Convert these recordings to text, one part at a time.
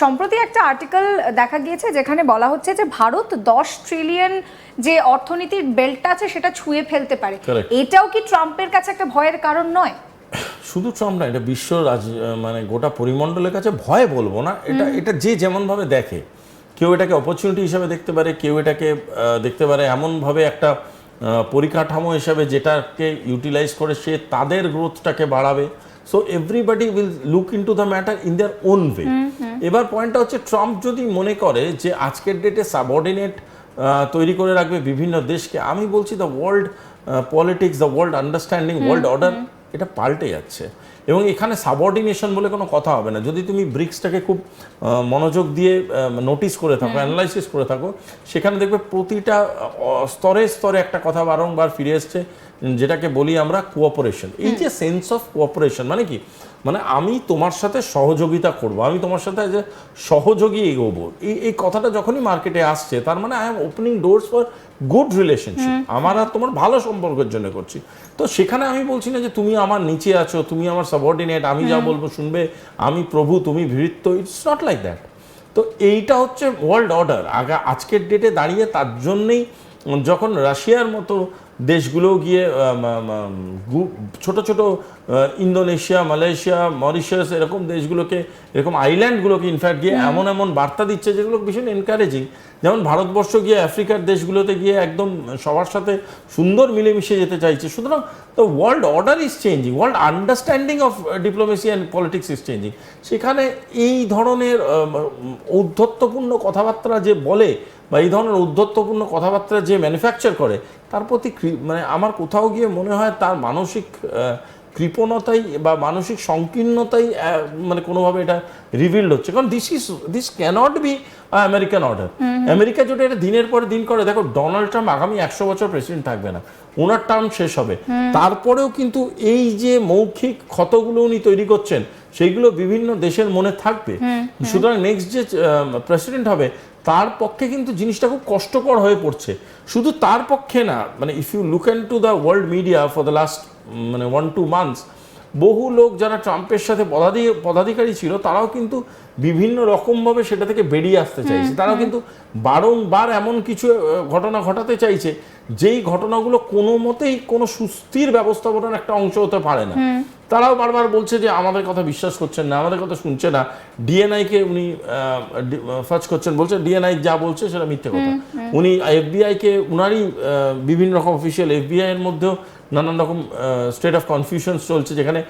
সম্প্রতি একটা আর্টিকেল দেখা গিয়েছে যেখানে বলা হচ্ছে যে ভারত দশ ট্রিলিয়ন যে অর্থনীতির বেল্টটা আছে সেটা ছুঁয়ে ফেলতে পারে। এটাও কি ট্রাম্পের কাছে একটা ভয়ের কারণ নয়? শুধু ট্রাম্প না এটা বিশ্ব রাজ মানে গোটা পরিমণ্ডলের কাছে ভয় বলব না এটা এটা যে যেমনভাবে দেখে কেউ এটাকে অপরচুনিটি হিসাবে দেখতে পারে কেউ এটাকে দেখতে পারে এমনভাবে একটা পরিকাঠামো হিসাবে যেটাকে ইউটিলাইজ করে সে তাদের গ্রোথটাকে বাড়াবে। So everybody will look into the matter in their own way এবার পয়েন্টটা হচ্ছে ট্রাম্প যদি মনে করে যে আজকের ডেটে সাবঅর্ডিনেট তৈরি করে রাখবে বিভিন্ন দেশকে আমি বলছি the world politics the world understanding world order এটা পাল্টে যাচ্ছে। এবং এখানে সাবঅর্ডিনেশন বলে কোনো কথা হবে না। যদি তুমি ব্রিক্সটাকে খুব মনোযোগ দিয়ে নোটিস করে থাকো অ্যানালাইসিস করে থাকো সেখানে দেখবে প্রতিটা স্তরে স্তরে একটা কথা বারংবার ফিরে এসছে। যেটাকে বলি আমরা কোঅপারেশন এই যে সেন্স অফ কোঅপারেশন মানে কি? মানে আমি তোমার সাথে সহযোগিতা করব। আমি তোমার সাথে যে সহযোগী এগোবো। এই এই কথাটা যখনই মার্কেটে আসছে তার মানে I am opening doors for good relationship আমার আর তোমার ভালো সম্পর্কের জন্য করছি। তো সেখানে আমি বলছি না যে তুমি আমার নিচে আছো তুমি আমার সাবঅর্ডিনেট আমি যা বলব শুনবে আমি প্রভু তুমি ভৃত্য ইটস নট লাইক দ্যাট তো এইটা হচ্ছে ওয়ার্ল্ড অর্ডার আগা আজকের ডেটে দাঁড়িয়ে তার জন্যেই যখন রাশিয়ার মতো দেশগুলো গিয়ে ছোট ছোট ইন্দোনেশিয়া মালয়েশিয়া মরিশাস এরকম দেশগুলোকে এরকম আইল্যান্ডগুলোকে ইনফ্যাক্ট গিয়ে এমন এমন বার্তা দিচ্ছে যেগুলো ভীষণ এনকারেজিং যেমন ভারতবর্ষ গিয়ে আফ্রিকার দেশগুলোতে গিয়ে একদম সবার সাথে সুন্দর মিলেমিশে যেতে চাইছে। সুতরাং the world order is changing world understanding of diplomacy and politics is changing সেখানে এই ধরনের ঔদ্ধত্যপূর্ণ কথাবার্তা যে বলে বা এই ধরনের ঔদ্ধত্যপূর্ণ কথাবার্তা যে ম্যানুফ্যাকচার করে তার প্রতি মানে আমার কোথাও গিয়ে মনে হয় তার মানসিক কৃপণতাই বা মানসিক সংকীর্ণতাই মানে কোনোভাবে এটা রিভিল্ড হচ্ছে। কারণ this is this cannot be American order America যদি এটা দিনের পর দিন করে দেখো ডোনাল্ড ট্রাম্প আগামী একশো বছর প্রেসিডেন্ট থাকবে না। ওনার টার্ম শেষ হবে। তারপরেও কিন্তু এই যে মৌখিক ক্ষতগুলো উনি তৈরি করছেন সেইগুলো বিভিন্ন দেশের মনে থাকবে। সুতরাং নেক্সট যে প্রেসিডেন্ট হবে তার পক্ষে কিন্তু জিনিসটা খুব কষ্টকর হয়ে পড়ছে। শুধু তার পক্ষে না মানে if you look into the world media for the last মানে ওয়ান টু মান্থস বহু লোক যারা ট্রাম্পের সাথে পদাধিকারী ছিল তারাও কিন্তু বিভিন্ন রকমভাবে সেটা থেকে বেরিয়ে আসতে চাইছে। তারাও কিন্তু বারংবার এমন কিছু ঘটনা ঘটাতে চাইছে যেই ঘটনাগুলো কোনো মতেই কোনো সুস্থির ব্যবস্থাপনার একটা অংশ হতে পারে না। তারাও বারবার বলছে যে আমাদের কথা বিশ্বাস করছেন না আমাদের কথা শুনছে না। ডিএনআই কে উনি ফার্স্ট করছেন। বলছেন ডিএনআই যা বলছে সেটা মিথ্যে কথা। উনি এফবিআই কে উনারই বিভিন্ন রকম অফিসিয়াল এফবিআই এর মধ্যেও নানান রকম স্টেট অফ কনফিউশন চলছে যেখানে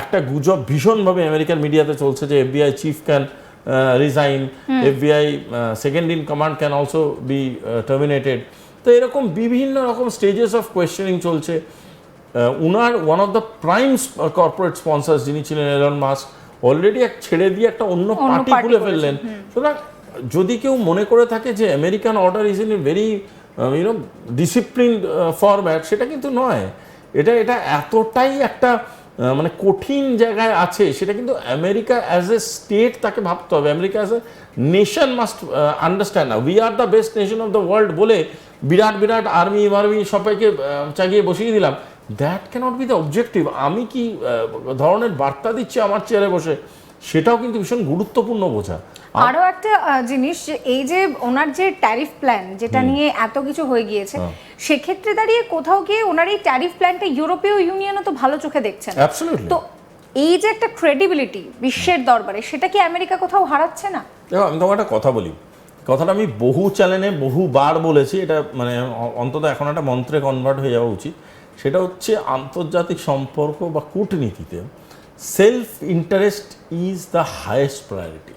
একটা গুজব ভীষণভাবে আমেরিকান মিডিয়াতে চলছে যে FBI chief can resign FBI second in command can also be terminated তো এরকম বিভিন্ন রকম স্টেজেস অফ কোয়েশ্চেনিং চলছে। উনার one of the prime corporate sponsors যিনি ছিলেন এলন মাস্ক অলরেডি এক ছেড়ে দিয়ে একটা অন্য পার্টি খুলে ফেললেন। সুতরাং যদি কেউ মনে করে থাকে যে American order is in a very you know discipline format সেটা কিন্তু নয়। এটা এটা এতটাই একটা মানে কঠিন জায়গায় আছে, সেটা কিন্তু আমেরিকা অ্যাজ এ স্টেট তাকে ভাবতে হবে। America as a nation must understand we are the best nation of the world বলে বিরাট বিরাট আর্মি মার্মি সবাইকে চাগিয়ে বসিয়ে দিলাম। That cannot be the objective আমি কি ধরনের বার্তা দিচ্ছি আমার চেয়ারে বসে? সেটাও কিন্তু ভীষণ গুরুত্বপূর্ণ বোঝা। আরও একটা জিনিস যে এই যে ওনার যে ট্যারিফ প্ল্যান যেটা নিয়ে এত কিছু হয়ে গিয়েছে সেক্ষেত্রে দাঁড়িয়ে কোথাও গিয়ে ওনার এই ট্যারিফ প্ল্যানটা ইউরোপীয় ইউনিয়নও তো ভালো চোখে দেখছেন। তো এই যে একটা ক্রেডিবিলিটি বিশ্বের দরবারে সেটা কি আমেরিকা কোথাও হারাচ্ছে না? দেখো আমি তোমাকে একটা কথা বলি। কথাটা আমি বহু চ্যানেলে বহুবার বলেছি এটা মানে অন্তত এখন একটা মন্ত্রে কনভার্ট হয়ে যাওয়া উচিত। সেটা হচ্ছে আন্তর্জাতিক সম্পর্ক বা কূটনীতিতে self interest is the highest priority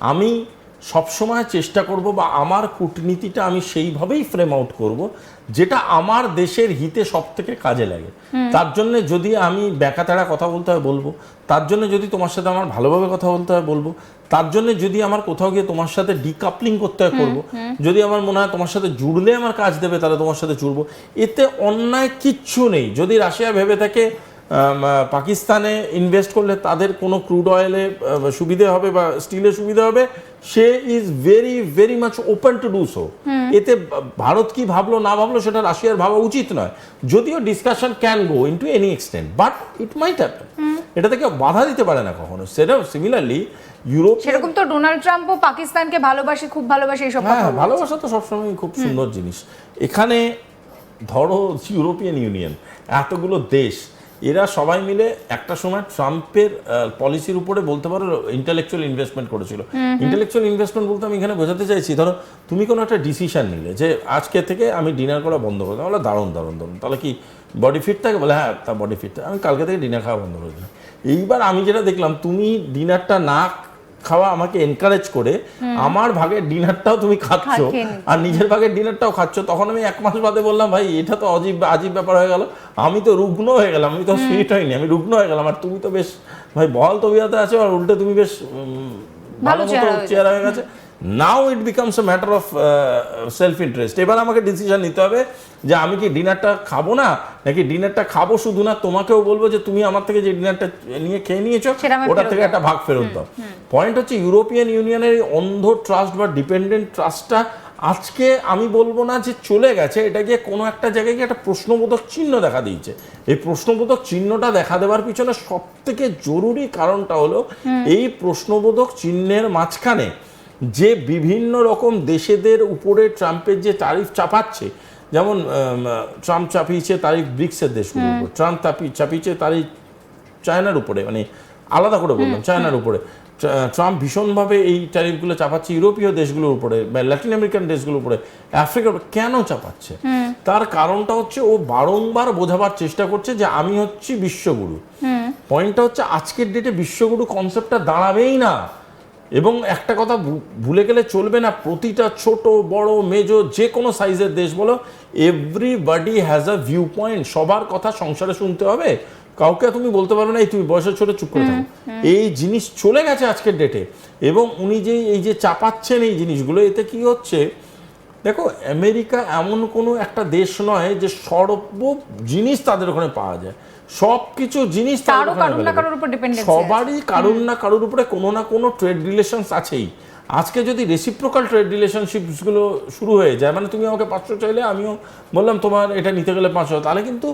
আমি সবসময় চেষ্টা করব বা আমার কূটনীতিটা আমি সেইভাবেই ফ্রেম আউট করব, যেটা আমার দেশের হিতে সব থেকে কাজে লাগে। তার জন্য যদি আমি ব্যাকাতাড়া কথা বলতে হয় বলব, তার জন্য যদি তোমার সাথে আমার ভালোভাবে কথা বলতে হয় বলব, তার জন্য যদি আমার কোথাও গিয়ে তোমার সাথে ডিকাপলিং করতে হয় করব, যদি আমার মনে হয় তোমার সাথে জুড়লে আমার কাজ দেবে, তাহলে তোমার সাথে জুড়বো। এতে অন্যায় কিচ্ছু নেই। যদি রাশিয়া ভেবে থাকে পাকিস্তানে ইনভেস্ট করলে তাদের কোনো ক্রুড অয়েলে সুবিধে হবে বা স্টিলে সুবিধা হবে? সে is very very much open to do so এতে ভারত কি ভাবলো না ভাবলো সেটা রাশিয়ার ভাবা উচিত নয়। যদিও discussion can go into any extent but it might happen এটা থেকে বাধা দিতে পারে না কখনো। সেটাও সিমিলারলি ইউরোপ সেরকম তো ডোনাল্ড ট্রাম্পও পাকিস্তানকে ভালোবাসে খুব ভালোবাসে এইসব হ্যাঁ ভালোবাসা তো সবসময় খুব সুন্দর জিনিস। এখানে ধরো ইউরোপিয়ান ইউনিয়ন এতগুলো দেশ এরা সবাই মিলে একটা সময় ট্রাম্পের পলিসির উপরে বলতে পারো ইন্টালেকচুয়াল ইনভেস্টমেন্ট করেছিল। ইন্টালেকচুয়াল ইনভেস্টমেন্ট বলতে আমি এখানে বোঝাতে চাইছি ধরো তুমি কোনো একটা ডিসিশন নিলে যে আজকে থেকে আমি ডিনার করা বন্ধ করে বলে দারুণ দারুণ দারুণ। তাহলে কি বডি ফিট থাকে? বলে হ্যাঁ তা বডি ফিট থাকে আমি কালকে থেকে ডিনার খাওয়া বন্ধ করে দিলাম। এইবার আমি যেটা দেখলাম তুমি ডিনারটা না খাওয়া আমাকে এনকারেজ করে আমার ভাগের ডিনারটাও তুমি খাচ্ছ। আর নিজের ভাগের ডিনারটাও খাচ্ছ। তখন আমি এক মাস বাদে বললাম ভাই এটা তো অজীব আজীব ব্যাপার হয়ে গেল। আমি তো রুগ্ন হয়ে গেলাম আমি তো সুইট হয়নি আমি রুগ্ন হয়ে গেলাম। আর তুমি তো বেশ ভাই বল তবিয়াতে আছো আর উল্টে তুমি বেশ ভালো মতো চেহারা হয়ে গেছে। Now it becomes a matter of self interest এবার আমাকে ডিসিশন নিতে হবে যে আমি কি ডিনারটা খাব না নাকি ডিনারটা খাব শুধু না তোমাকেও বলব যে তুমি আমার থেকে যে ডিনারটা নিয়ে খেয়ে নিয়েছো সেটা আমায় ওটা থেকে একটা ভাগ ফেরত দাও। পয়েন্ট হচ্ছে ইউরোপিয়ান ইউনিয়নের এই অন্ধ ট্রাস্ট বা ডিপেন্ডেন্ট ট্রাস্টটা আজকে আমি বলব না যে চলে গেছে এটা গিয়ে কোনো একটা জায়গায় গিয়ে একটা প্রশ্নবোধক চিহ্ন দেখা দিয়েছে। এই প্রশ্নবোধক চিহ্নটা দেখা দেওয়ার পিছনে সব থেকে জরুরি কারণটা হলো এই প্রশ্নবোধক চিহ্নের মাঝখানে যে বিভিন্ন রকম দেশেদের উপরে ট্রাম্পের যে তারিফ চাপাচ্ছে যেমন ট্রাম্প চাপিয়েছে তারিফ ব্রিক্সের দেশগুলোর উপর ট্রাম্প চাপি- চাপিয়েছে তারিফ চায়নার উপরে মানে আলাদা করে বললাম চায়নার উপরে। ট্রাম্প ভীষণভাবে এই ট্যারিফগুলো চাপাচ্ছে ইউরোপীয় দেশগুলোর উপরে বা ল্যাটিন আমেরিকান দেশগুলোর উপরে আফ্রিকার উপরে কেন চাপাচ্ছে? তার কারণটা হচ্ছে ও বারংবার বোঝাবার চেষ্টা করছে যে আমি হচ্ছি বিশ্বগুরু। পয়েন্টটা হচ্ছে আজকের ডেটে বিশ্বগুরু কনসেপ্টটা দাঁড়াবেই না। এবং একটা কথা ভুলে গেলে চলবে না প্রতিটা ছোট বড় মেজো যে কোনো সাইজের দেশ বলো everybody has a view point সবার কথা সংসারে শুনতে হবে। কাউকে তুমি বলতে পারবে না এই তুমি বয়সের ছোট চুপ করে থাকো। এই জিনিস চলে গেছে আজকের ডেটে এবং উনি যে এই যে চাপাচ্ছেন এই জিনিসগুলো এতে কি হচ্ছে? দেখো আমেরিকা এমন কোনো একটা দেশ নয় যে সর্ব জিনিস তাদের ওখানে পাওয়া যায়। সব কিছকিছু জিনিস তাদের তারও কারোর না কারোর উপর সবারই কারোর না কারোর উপরে কোনো না কোনো ট্রেড রিলেশনস আছেই। আজকে যদি রেসিপ্রোকাল ট্রেড রিলেশনশিপসগুলো শুরু হয়ে যায় মানে তুমি আমাকে পাঁচশো চাইলে আমিও বললাম তোমার এটা নিতে গেলে পাঁচশো তাহলে কিন্তু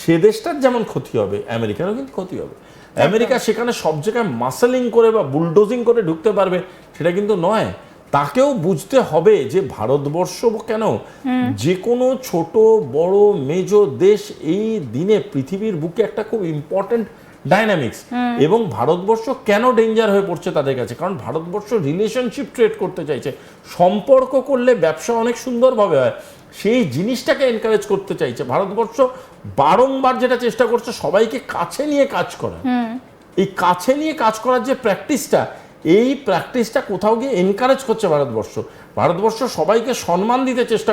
সে দেশটার যেমন ক্ষতি হবে আমেরিকারও কিন্তু ক্ষতি হবে। আমেরিকা সেখানে সব জায়গায় মাসেলিং করে বা বুলডোজিং করে ঢুকতে পারবে সেটা কিন্তু নয়। তাকেও বুঝতে হবে যে ভারতবর্ষ কেন? যে কোনো ছোট বড় মেজো দেশ এই দিনে পৃথিবীর বুকে একটা খুব ইম্পর্টেন্ট ডাইনামিক্স এবং ভারতবর্ষ কেন ডেঞ্জার হয়ে পড়ছে তাদের কাছে? কারণ ভারতবর্ষ রিলেশনশিপ ট্রেড করতে চাইছে। সম্পর্ক করলে ব্যবসা অনেক সুন্দরভাবে হয়। সেই জিনিসটাকে এনকারেজ করতে চাইছে। ভারতবর্ষ বারংবার যেটা চেষ্টা করছে সবাইকে কাছে নিয়ে কাজ করা। এই কাছে নিয়ে কাজ করার যে প্র্যাকটিসটা এই প্র্যাকটিসটা কোথাও গিয়ে এনকারেজ করছে ভারতবর্ষ। ভারতবর্ষ সবাইকে সম্মান দিতে চেষ্টা